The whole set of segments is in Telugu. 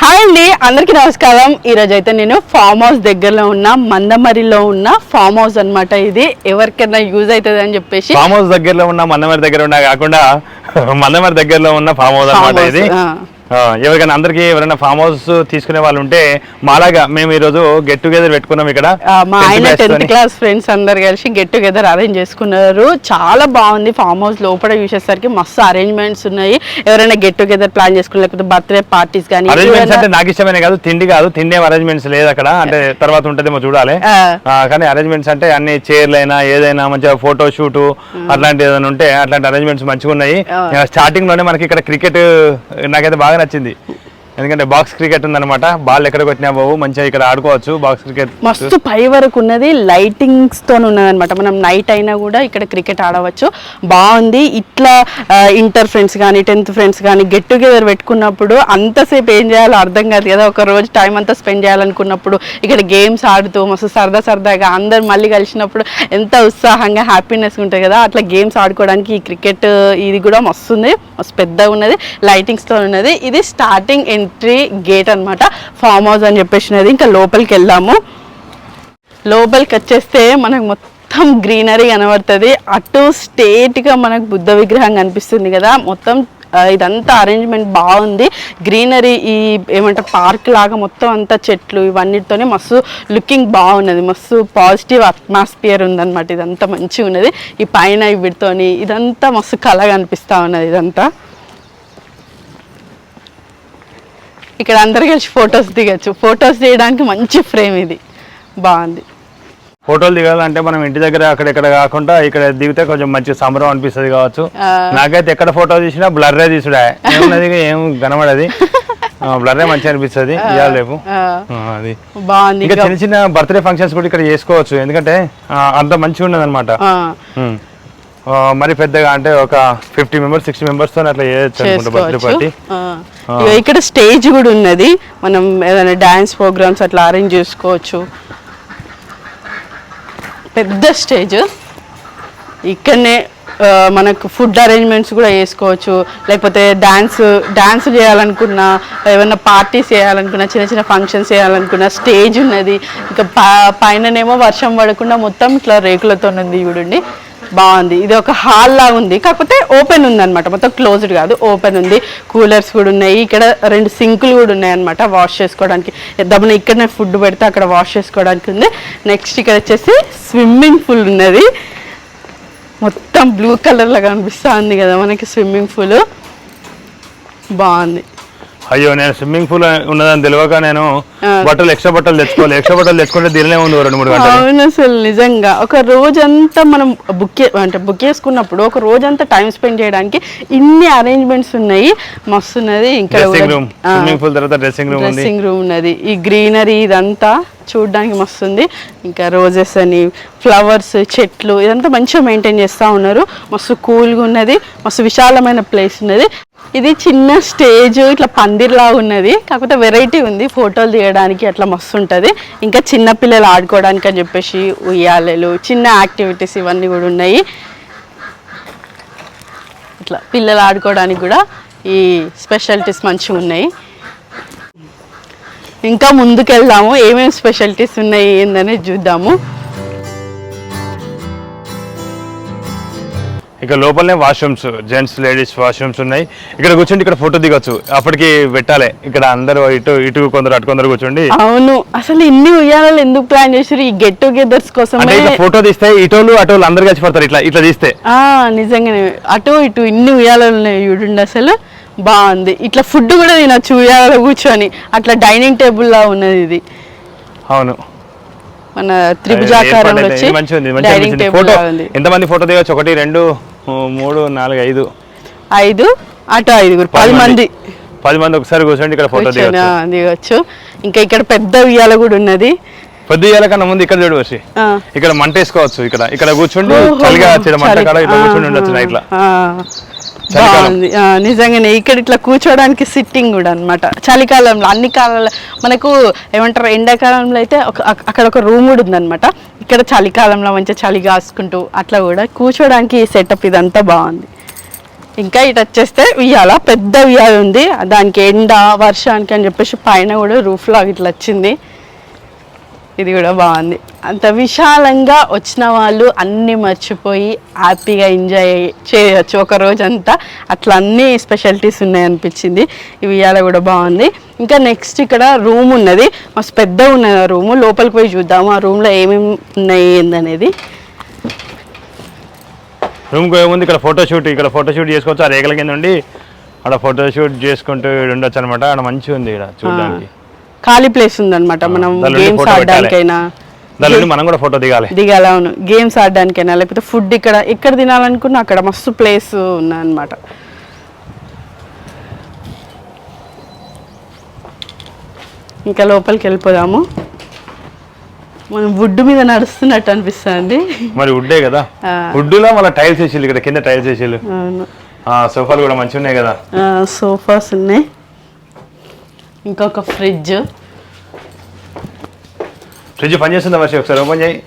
హాయ్ అండి అందరికీ నమస్కారం. ఈ రోజు అయితే నేను ఫామ్ హౌస్ దగ్గరలో ఉన్న మందమరిలో ఉన్న ఫామ్ హౌస్ అన్నమాట ఇది. ఎవరికైనా యూజ్ అవుతుంది అని చెప్పేసి ఫామ్ హౌస్ దగ్గరలో ఉన్న మందమరి దగ్గర ఉన్న కాకుండా మందమరి దగ్గరలో ఉన్న ఫామ్ హౌస్ house, ఇది ఎవరికైనా అందరికి ఎవరైనా ఫామ్ హౌస్ తీసుకునే వాళ్ళు ఉంటే మాలాగా మేము ఈ రోజు గెట్ టుగెదర్ పెట్టుకున్నాం ఇక్కడ. మా ఆయన టెన్త్. క్లాస్ ఫ్రెండ్స్ అందరు కలిసి గెట్ టుగెదర్ అరేంజ్ చేసుకున్నారు. చాలా బాగుంది ఫామ్ హౌస్ లోపల చూసేసరికి మస్తు అరేంజ్మెంట్స్ ఉన్నాయి. ఎవరైనా గెట్ టుగెదర్ ప్లాన్ చేసుకుని లేకపోతే బర్త్డే పార్టీస్ కానీ అరేంజ్మెంట్స్ అంటే నాకు ఇష్టమైన కాదు తిండి కాదు తిండి అరేంజ్మెంట్స్ లేదు అక్కడ. అంటే తర్వాత ఉంటదేమో చూడాలి. కానీ అరేంజ్మెంట్స్ అంటే అన్ని చైర్లు అయినా ఏదైనా మంచిగా ఫోటో షూట్ అట్లాంటి ఏదైనా ఉంటే అట్లాంటి అరేంజ్మెంట్స్ మంచిగా ఉన్నాయి. స్టార్టింగ్లోనే మనకి ఇక్కడ క్రికెట్ నాకైతే బాగా నచ్చింది. ఎందుకంటే బాక్స్ క్రికెట్ ఉందన్నమాట. బాల్ ఎక్కడికి వచ్చినా బాబు మంచిగా ఇక్కడ ఆడుకోవచ్చు బాక్స్ క్రికెట్. మస్తు పై వరకు ఉన్నది లైటింగ్స్తో ఉన్నది అనమాట మనం నైట్ అయినా కూడా ఇక్కడ క్రికెట్ ఆడవచ్చు. బాగుంది. ఇట్లా ఇంటర్ ఫ్రెండ్స్ కానీ టెన్త్ ఫ్రెండ్స్ కానీ గెట్ టుగెదర్ పెట్టుకున్నప్పుడు అంతసేపు ఏం చేయాలో అర్థం కాదు కదా. ఒక రోజు టైం అంతా స్పెండ్ చేయాలనుకున్నప్పుడు ఇక్కడ గేమ్స్ ఆడుతూ మస్తు సరదా సరదాగా అందరు మళ్ళీ కలిసినప్పుడు ఎంత ఉత్సాహంగా హ్యాపీనెస్ ఉంటుంది కదా. అట్లా గేమ్స్ ఆడుకోవడానికి ఈ క్రికెట్ ఇది కూడా మస్తు ఉంది. మస్తు పెద్దగా ఉన్నది. లైటింగ్స్తో ఉన్నది. ఇది స్టార్టింగ్ ఎంట్రీ గేట్ అన్నమాట. ఫామ్ హౌస్ అని చెప్పేసినది. ఇంకా లోపలికి వెళ్దాము. లోపలికి వచ్చేస్తే మనకు మొత్తం గ్రీనరీ కనబడుతుంది. అటు స్టేట్గా మనకు బుద్ధ విగ్రహం కనిపిస్తుంది కదా. మొత్తం ఇదంతా అరేంజ్మెంట్ బాగుంది. గ్రీనరీ ఈ ఏమంటారు పార్క్ లాగా మొత్తం అంతా చెట్లు ఇవన్నిటితోనే మస్తు లుకింగ్ బాగున్నది. మస్తు పాజిటివ్ అట్మాస్ఫియర్ ఉందన్నమాట. ఇదంతా మంచిగా ఉన్నది ఈ పైన వీటితోని ఇదంతా మస్తు కళ కనిపిస్తూ ఉన్నది ఇదంతా. ఇక్కడ అందరు కలిసి ఫొటోస్ దిగచ్చు. ఫొటోస్ తీయడానికి మంచి ఫ్రేమ్ ఇది. బాగుంది. ఫోటోలు దిగాలంటే మనం ఇంటి దగ్గర అక్కడెక్కడ కాకుండా ఇక్కడ దిగితే కొంచెం మంచి సంబరం అనిపిస్తుంది కావచ్చు. నాకైతే ఎక్కడ ఫోటో తీసినా బ్లర్రే తీసుడా. ఏమున్నది ఏం కనబడది. బ్లర్రే మంచిగా అనిపిస్తుంది. ఇవాళ రేపు. అది. బాగుంది. ఇంకా చిన్న చిన్న బర్త్డే ఫంక్షన్స్ కూడా ఇక్కడ చేసుకోవచ్చు. ఎందుకంటే అంత మంచిగా ఉన్నది అనమాట మరి పెద్దగా అంటే ఒక ఫిఫ్టీ మెంబర్స్ సిక్స్టీ మెంబర్స్తో అట్లా చేయొచ్చు బర్త్డే పార్టీ. ఇక్కడ స్టేజ్ కూడా ఉన్నది. మనం ఏదైనా డాన్స్ ప్రోగ్రామ్స్ అట్లా అరేంజ్ చేసుకోవచ్చు. పెద్ద స్టేజ్. ఇక్కడనే మనకు ఫుడ్ అరేంజ్మెంట్స్ కూడా చేసుకోవచ్చు. లేకపోతే డ్యాన్స్ డ్యాన్స్ చేయాలనుకున్నా ఏమైనా పార్టీస్ చేయాలనుకున్నా చిన్న చిన్న ఫంక్షన్స్ చేయాలనుకున్నా స్టేజ్ ఉన్నది. ఇంకా పైననేమో వర్షం పడకుండా మొత్తం ఇట్లా రేకులతో ఉంది చూడండి. బాగుంది. ఇది ఒక హాల్ లాగా ఉంది. కాకపోతే ఓపెన్ ఉంది అనమాట మొత్తం క్లోజ్డ్ కాదు ఓపెన్ ఉంది. కూలర్స్ కూడా ఉన్నాయి. ఇక్కడ రెండు సింకులు కూడా ఉన్నాయి అనమాట వాష్ చేసుకోవడానికి. దమ్మున ఇక్కడనే ఫుడ్ పెడితే అక్కడ వాష్ చేసుకోవడానికి ఉంది. నెక్స్ట్ ఇక్కడ వచ్చేసి స్విమ్మింగ్ పూల్ ఉన్నది. మొత్తం బ్లూ కలర్ కనిపిస్తూ ఉంది కదా మనకి స్విమ్మింగ్ పూల్. బాగుంది. అయ్యో నేను స్విమ్మింగ్ పూల్ ఉన్నదని తెలియక నేను. బట్టలు ఎక్స్ట్రా బట్టలు తెచ్చుకోవాలి. ఎక్స్ట్రా బట్టలు తెచ్చుకుంటే దీనినే ఉంది రెండు మూడు గంటలు. అవును అసలు నిజంగా. ఒక రోజంతా మనం బుక్ అంటే బుక్ చేసుకున్నప్పుడు ఒక రోజంతా టైం స్పెండ్ చేయడానికి ఇన్ని అరేంజ్మెంట్స్ ఉన్నాయి. మస్తు ఉన్నది. ఇంకా డ్రెస్సింగ్ రూమ్ స్విమ్మింగ్ పూల్ తర్వాత డ్రెస్సింగ్ రూమ్ డ్రెస్సింగ్ రూమ్ ఉన్నది. ఈ గ్రీనరీ ఇదంతా చూడడానికి మస్తు ఉంది ఇంకా రోజెస్ అని ఫ్లవర్స్ చెట్లు ఇదంతా మంచిగా మెయింటైన్ చేస్తూ ఉన్నారు. మస్తు కూల్గా ఉన్నది మస్తు విశాలమైన ప్లేస్ ఉన్నది. ఇది చిన్న స్టేజ్ ఇట్లా పందిర్లా ఉన్నది. కాకపోతే వెరైటీ ఉంది ఫోటోలు తీయడానికి అట్లా మస్తు ఉంటుంది. ఇంకా చిన్న పిల్లలు ఆడుకోవడానికి అని చెప్పేసి ఉయ్యాలలు చిన్న యాక్టివిటీస్ ఇవన్నీ కూడా ఉన్నాయి. ఇట్లా పిల్లలు ఆడుకోవడానికి కూడా ఈ స్పెషాలిటీస్ మంచిగా ఉన్నాయి. ఇంకా ముందుకు వెళ్దాము ఏమేమి స్పెషాలిటీస్ ఉన్నాయి ఏందని చూద్దాము. ఇక లోపలనే వాష్రూమ్స్ జెంట్స్ లేడీస్ వాష్రూమ్స్ ఉన్నాయి. ఇక్కడ కూర్చుంటే ఇక్కడ ఫోటో దిగొచ్చు. అప్పటికి పెట్టాలి. ఇక్కడ అందరూ ఇటు ఇటు కొందరు అటు కొందరు కూర్చోండి. అవును. అసలు ఇన్ని ఉయ్యాలలు ఎందుకు ప్లాన్ చేసారు ఈ గెట్ టుగెదర్స్ ఇట్లా ఫోటో తీస్తే ఇటోలు అటోలు అందరు కలిసి పడతారు ఇట్లా ఇట్లా తీస్తే. ఆ నిజంగానే. అటు ఇటు ఇన్ని ఉయ్యాలలు ఉన్నాయి చూడండి అసలు. బాగుంది. ఇట్లా ఫుడ్ కూడా తినచ్చు ఉయ్యాలలో కూర్చొని అట్లా డైనింగ్ టేబుల్ లా ఉన్నది ఇది. అవును. మన త్రిభుజాకారంలో వచ్చి డైనింగ్. టేబుల్ ఉంది. ఎంతమంది ఫోటో దిగొచ్చు? ఒకటి రెండు మూడు నాలుగు ఐదు. ఐదు అటు ఐదుగురు పది మంది. పది మంది ఒకసారి కూర్చోండి ఇక్కడ ఫోటో దిగొచ్చు. ఇంకా ఇక్కడ పెద్ద ఉయ్యాల కూడా ఉన్నది. పొద్దు ఇయ్యాల కన్నా ముందు ఇక్కడ చూడు వచ్చి ఆ. ఇక్కడ మంట వేసుకోవచ్చు ఇక్కడ. ఇక్కడ కూర్చుండి చలిగా మంట. కాడ ఇట్లా కూర్చుని ఉండొచ్చు నైట్. బాగుంది. నిజంగానే ఇక్కడ ఇట్లా కూర్చోడానికి సిట్టింగ్ కూడా అనమాట చలికాలంలో అన్ని కాలాల మనకు ఏమంటారు ఎండాకాలంలో అయితే ఒక అక్కడ ఒక రూమ్ కూడా ఉందన్నమాట. ఇక్కడ చలికాలంలో మంచిగా చలి కాసుకుంటూ అట్లా కూడా కూర్చోడానికి సెటప్ ఇదంతా బాగుంది. ఇంకా ఇటు వచ్చేస్తే ఉయ్యాల పెద్ద ఉయ్యాల ఉంది. దానికి ఎండ వర్షానికి అని చెప్పేసి పైన కూడా రూఫ్ లాగా ఇట్లా వచ్చింది. ఇది కూడా బాగుంది. అంత విశాలంగా వచ్చిన వాళ్ళు అన్నీ మర్చిపోయి హ్యాపీగా ఎంజాయ్ చేయొచ్చు ఒక రోజంతా. అట్లా అన్ని స్పెషాలిటీస్ ఉన్నాయి అనిపించింది ఇవాళ కూడా బాగుంది. ఇంకా నెక్స్ట్ ఇక్కడ రూమ్ ఉన్నది. మస్తు పెద్దగా ఉన్నది ఆ రూమ్. లోపలికి పోయి చూద్దాము ఆ రూమ్లో ఏమేమి ఉన్నాయి ఏందనేది. రూమ్కి ఏముంది ఇక్కడ ఫోటోషూట్ ఇక్కడ ఫోటోషూట్ చేసుకోవచ్చు. ఆ రేఖల కింద ఉండి అక్కడ ఫోటోషూట్ చేసుకుంటూ ఉండొచ్చు అనమాట అక్కడ మంచిగా ఉంది ఇక్కడ చూడడానికి. ఖాళీ ప్లేస్ ఉందన్నమాట. మనం గేమ్స్. ఆడడానికైనా. మనం కూడా ఫోటో దిగాలి. దిగాల అవును గేమ్స్ ఆడడానికైనా లేకపోతే ఫుడ్ ఇక్కడ ఎక్కడ తినాలనుకున్నా అక్కడ మస్తు ప్లేస్ ఉన్నదన్నమాట ఇంకా లోపలికి వెళ్ళిపోదాము. మనం వుడ్ మీద నడుస్తున్నట్టు అనిపిస్తుంది. మరి వుడ్డే కదా. ఆ. వుడ్లో మళ్ళీ టైల్స్ వేసిల్లు ఇక్కడ కింద టైల్స్ ఆ సోఫాలు కూడా మంచిగా ఉన్నాయి కదా సోఫాస్ ఉన్నాయి. ఇంకొక ఫ్రిడ్జ్. ఫ్రిడ్జ్ పని చేస్తుందా వర్షం ఒకసారి? ఓపెన్ చేయి.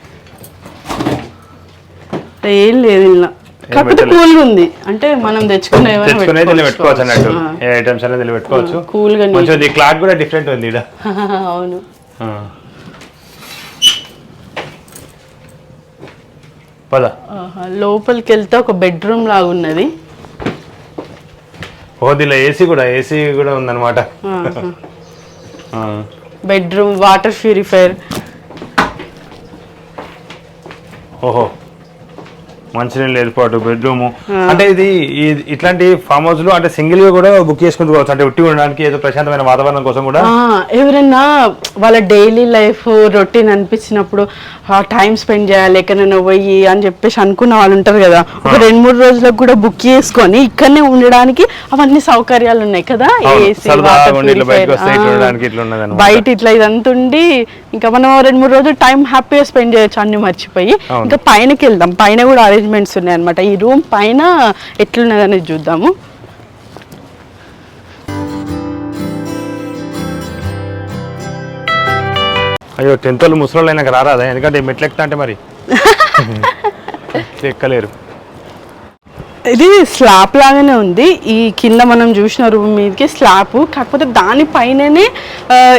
ఏం లేదు ఇలా. కాకపోతే. కూల్గా ఉంది. అంటే మనం తెచ్చుకునే తెచ్చుకునే దీన్ని పెట్టుకోవచ్చు. అన్నట్టు. ఏ ఐటమ్స్ అనేది దీన్ని పెట్టుకోవచ్చు కూల్గా మంచిగా ఉంది. క్లాత్ కూడా డిఫరెంట్ ఉంది ఇక్కడ అవును. పద. ఆహా, లోపలికి వెళ్తే ఒక బెడ్రూమ్ లాగా ఉన్నది ఓ దీనిలో ఏసీ కూడా ఏసీ కూడా ఉందన్నమాట. బెడ్రూమ్ వాటర్ ప్యూరిఫైర్ ఓహో. మంచినీళ్ళు ఏర్పాటు బెడ్రూమ్. అంటే ఇది ఇట్లాంటి ఫామ్ హౌస్లో అంటే సింగిల్గా కూడా బుక్ చేసుకుంటూ అంటే ఉట్టి ఉండడానికి ఏదో ప్రశాంతమైన వాతావరణం కోసం కూడా. ఎవరైనా వాళ్ళ డైలీ లైఫ్ రొటీన్ అనిపించినప్పుడు టైం స్పెండ్ చేయాలి ఎక్కడైనా పోయి అని చెప్పేసి అనుకున్న వాళ్ళు ఉంటారు కదా. ఒక రెండు మూడు రోజులకు కూడా బుక్ చేసుకొని ఇక్కడనే ఉండడానికి అవన్నీ సౌకర్యాలు ఉన్నాయి కదా. బయట ఇట్లా ఇదంతా ఉండి ఇంకా మనం రెండు మూడు రోజులు టైం హ్యాపీగా స్పెండ్ చేయొచ్చు అన్ని మర్చిపోయి. ఇంకా పైనకి వెళ్దాం. పైన కూడా అరేంజ్మెంట్స్ ఉన్నాయి అనమాట ఈ రూమ్ పైన ఎట్లున్నది అనేది చూద్దాము. అయ్యో టెన్త్ వాళ్ళు ముసలి అయినాక రారాదా? ఎందుకంటే ఈ మెట్లు ఎక్కుతా అంటే మరి? ఎక్కలేరు. ఇది స్లాబ్ లాగానే ఉంది. ఈ కింద మనం చూసిన రూమ్ మీదకి స్లాబ్ కాకపోతే దానిపైననే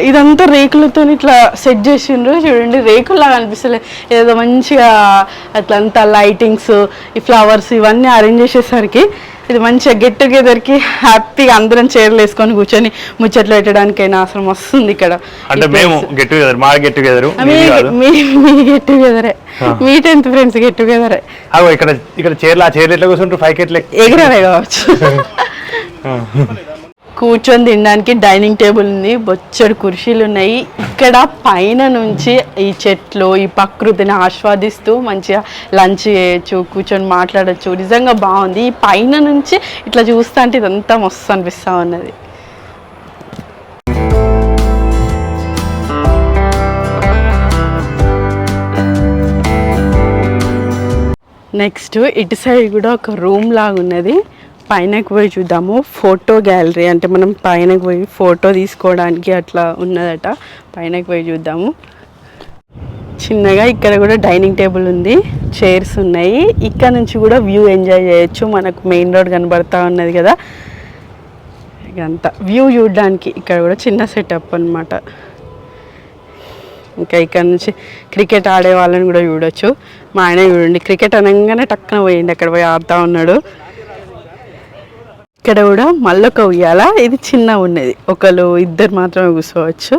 ఇదంతా రేకులతో ఇట్లా సెట్ చేసిండ్రు. చూడండి రేకుల్లాగా అనిపిస్తలేదు ఏదో మంచిగా అట్లంతా లైటింగ్స్ ఈ ఫ్లవర్స్ ఇవన్నీ అరేంజ్ చేసేసరికి. ఇది మంచిగా గెట్ టుగెదర్కి హ్యాపీగా అందరం చీరలు వేసుకొని కూర్చొని ముచ్చట్లు పెట్టడానికైనా అసలు వస్తుంది ఇక్కడ. అంటే మేము గెట్ టుగెదర్ మా గెట్ టుగెదర్ మీ మీ- మీ గెట్ టుగెదరే మీ టెన్త్ ఫ్రెండ్స్ గెట్ టుగెదరే అగో ఇక్కడ ఇక్కడ చీరలు ఆ చీరలు ఎట్లా కూర్చుంటారు? ఫైవ్ ఎట్లా? ఎగరనే కావచ్చు. కూర్చొని తినడానికి డైనింగ్ టేబుల్ ఉంది. బొచ్చడు కుర్చీలు ఉన్నాయి. ఇక్కడ పైన నుంచి ఈ చెట్లు ఈ ప్రకృతిని ఆస్వాదిస్తూ మంచిగా లంచ్ చేయొచ్చు కూర్చొని మాట్లాడొచ్చు. నిజంగా బాగుంది. ఈ పైన నుంచి ఇట్లా చూస్తా అంటే ఇదంతా మస్తు అనిపిస్తా ఉన్నది. నెక్స్ట్ ఇటు సైడ్ కూడా ఒక రూమ్ లాగా ఉన్నది పైనకి పోయి చూద్దాము. ఫోటో గ్యాలరీ అంటే మనం పైనకి పోయి ఫోటో తీసుకోవడానికి అట్లా ఉన్నదట. పైనకి పోయి చూద్దాము. చిన్నగా ఇక్కడ కూడా డైనింగ్ టేబుల్ ఉంది. చైర్స్ ఉన్నాయి. ఇక్కడ నుంచి కూడా వ్యూ ఎంజాయ్ చేయొచ్చు. మనకు మెయిన్ రోడ్ కనబడతా ఉన్నది కదా. ఇకంతా వ్యూ చూడడానికి ఇక్కడ కూడా చిన్న సెటప్ అన్నమాట. ఇంకా ఇక్కడ నుంచి క్రికెట్ ఆడే వాళ్ళని కూడా చూడొచ్చు. మా ఆయన చూడండి. క్రికెట్ అనగానే టక్కున పోయింది అక్కడ పోయి ఆడుతూ ఉన్నాడు. ఇక్కడ కూడా మళ్ళొక ఉయ్యాల. ఇది చిన్న ఉన్నది. ఒకరు ఇద్దరు మాత్రమే కూర్చోవచ్చు.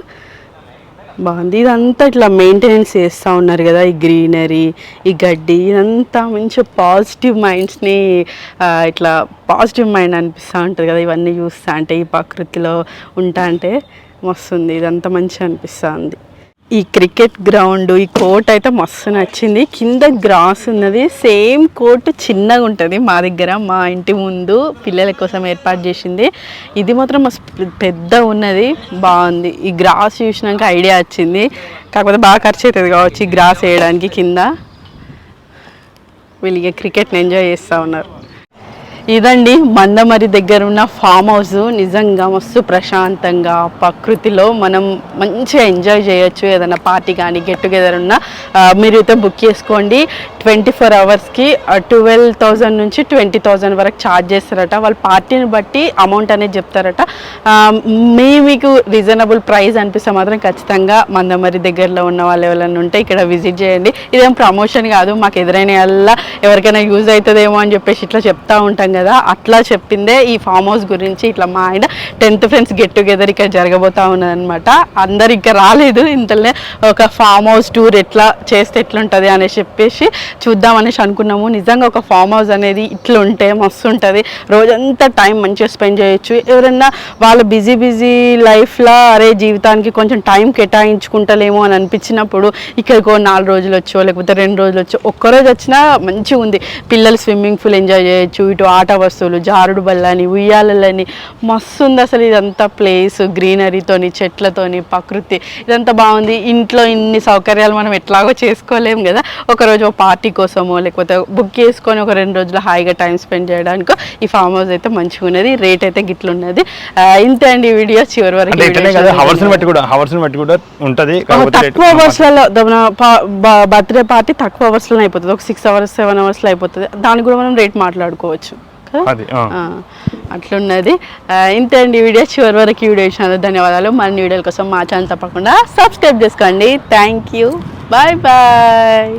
బాగుంది. ఇదంతా ఇట్లా మెయింటెనెన్స్ చేస్తూ ఉన్నారు కదా ఈ గ్రీనరీ ఈ గడ్డి ఇదంతా మంచి పాజిటివ్ మైండ్స్ని ఇట్లా పాజిటివ్ మైండ్ అనిపిస్తూ ఉంటుంది కదా ఇవన్నీ చూస్తా అంటే ఈ ప్రకృతిలో ఉంటా అంటే మస్తుంది ఇదంతా మంచిగా అనిపిస్తుంది ఈ క్రికెట్ గ్రౌండ్ ఈ కోర్ట్ అయితే మస్తు నచ్చింది. కింద గ్రాస్ ఉన్నది. సేమ్ కోర్ట్ చిన్నగా ఉంటుంది మా దగ్గర మా ఇంటి ముందు పిల్లల కోసం ఏర్పాటు చేసింది. ఇది మాత్రం మస్తు పెద్ద ఉన్నది బాగుంది. ఈ గ్రాస్ చూసినాక ఐడియా వచ్చింది. కాకపోతే బాగా ఖర్చు అవుతుంది కావచ్చు ఈ గ్రాస్ వేయడానికి కింద. వీళ్ళు ఇక క్రికెట్ని ఎంజాయ్ చేస్తూ ఉన్నారు. ఇదండి మందమరి దగ్గర ఉన్న ఫామ్ హౌస్. నిజంగా మస్తు ప్రశాంతంగా ప్రకృతిలో మనం మంచిగా ఎంజాయ్ చేయొచ్చు. ఏదైనా పార్టీ కానీ గెట్ టుగెదర్ ఉన్నా మీరు అయితే బుక్ చేసుకోండి. ట్వంటీ ఫోర్ అవర్స్కి ట్వెల్వ్ థౌజండ్ నుంచి ట్వంటీ థౌజండ్ వరకు ఛార్జ్ చేస్తారట. వాళ్ళ పార్టీని బట్టి అమౌంట్ అనేది చెప్తారట. మీ మీకు రీజనబుల్ ప్రైస్ అనిపిస్తే మాత్రం ఖచ్చితంగా మందమరి దగ్గరలో ఉన్న వాళ్ళు ఎవరైనా ఉంటే ఇక్కడ విజిట్ చేయండి. ఇదేం ప్రమోషన్ కాదు. మాకు ఎదురైన వల్ల ఎవరికైనా యూజ్ అవుతుందేమో అని చెప్పేసి ఇట్లా చెప్తా ఉంటాం కదా అట్లా చెప్పిందే ఈ ఫామ్ హౌస్ గురించి ఇట్లా మా ఆయన టెన్త్ ఫ్రెండ్స్ గెట్ టుగెదర్ ఇక్కడ జరగబోతా ఉన్నదనమాట అందరు ఇంకా రాలేదు ఇంతలే ఒక ఫామ్ హౌస్ టూర్ ఎట్లా చేస్తే ఎట్లుంటుంది అనేసి చెప్పేసి చూద్దాం అనేసి అనుకున్నాము. నిజంగా ఒక ఫామ్ హౌస్ అనేది ఇట్లా ఉంటే మస్తు ఉంటుంది. రోజంతా టైం మంచిగా స్పెండ్ చేయొచ్చు. ఎవరన్నా వాళ్ళ బిజీ బిజీ లైఫ్లో అరే జీవితానికి కొంచెం టైం కేటాయించుకుంటలేమో అని అనిపించినప్పుడు ఇక్కడికో నాలుగు రోజులు వచ్చో లేకపోతే రెండు రోజులు వచ్చో ఒక్కరోజు వచ్చినా మంచిగా ఉంది. పిల్లలు స్విమ్మింగ్ పూల్ ఎంజాయ్ చేయొచ్చు ఇటు ఆట వస్తువులు జారుడు బల్లని ఉయ్యాలని మస్తు ఉంది అసలు ఇదంతా ప్లేస్ గ్రీనరీతోని చెట్లతోని ప్రకృతి. ఇదంతా బాగుంది. ఇంట్లో ఇన్ని సౌకర్యాలు మనం ఎట్లాగో చేసుకోలేం కదా. ఒకరోజు ఒక పార్టీ కోసమో లేకపోతే బుక్ చేసుకొని ఒక రెండు రోజులు హాయిగా టైం స్పెండ్ చేయడానికి ఈ ఫామ్ హౌస్ అయితే మంచిగా ఉన్నది. రేట్ అయితే గిట్ల ఉన్నది ఆ, ఇంతే అండి ఈ వీడియో చివరి వరకు తక్కువ అవర్స్లలో బర్త్డే పార్టీ తక్కువ అవర్స్లో అయిపోతుంది. ఒక సిక్స్ అవర్స్ సెవెన్ అవర్స్లో అయిపోతుంది. దానికి కూడా మనం రేట్ మాట్లాడుకోవచ్చు. అది అట్లున్నది. ఇంతే అండి ఈ వీడియో. చివరి వరకు ఈ వీడియో ఇచ్చినందుకు ధన్యవాదాలు. మరిన్ని వీడియోల కోసం మా ఛానల్ తప్పకుండా సబ్స్క్రైబ్ చేసుకోండి. Thank you. Bye bye.